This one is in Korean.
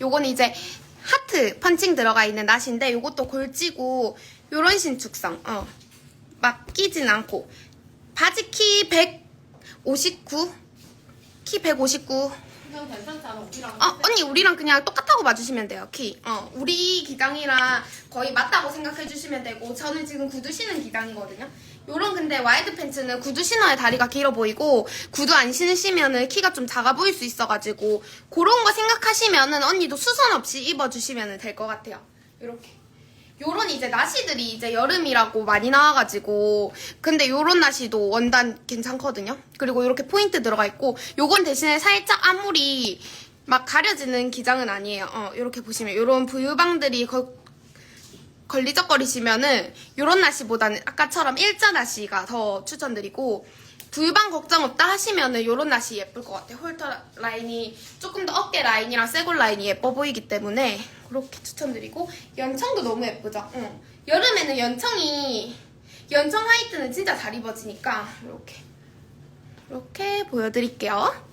요거는 이제 하트 펀칭 들어가 있는 나시인데 요것도 골지고 요런 신축성 어. 막 끼진 않고 바지 키 159? 키 159. 그냥 괜찮잖아 우리랑 어, 언니 우리랑 그냥 똑같다고 봐주시면 돼요 키. 어, 우리 기장이랑 거의 맞다고 생각해 주시면 되고 저는 지금 구두 신은 기장이거든요. 요런 근데 와이드 팬츠는 구두 신어야 다리가 길어 보이고 구두 안 신으시면은 키가 좀 작아 보일 수 있어가지고 그런 거 생각하시면은 언니도 수선 없이 입어주시면 될 것 같아요. 요렇게. 요런 이제 나시들이 이제 여름이라고 많이 나와가지고 근데 요런 나시도 원단 괜찮거든요. 그리고 요렇게 포인트 들어가 있고 요건 대신에 살짝 아무리 막 가려지는 기장은 아니에요. 어, 요렇게 보시면 요런 부유방들이 거- 걸리적거리시면은 요런 나시보다는 아까처럼 일자 나시가 더 추천드리고 부유방 걱정 없다 하시면은 요런 나시 예쁠 것 같아요. 홀터 라인이 조금 더 어깨 라인이랑 쇄골 라인이 예뻐 보이기 때문에 그렇게 추천드리고 연청도 너무 예쁘죠. 응. 여름에는 연청이 연청 화이트는 진짜 잘 입어지니까 이렇게 이렇게 보여드릴게요.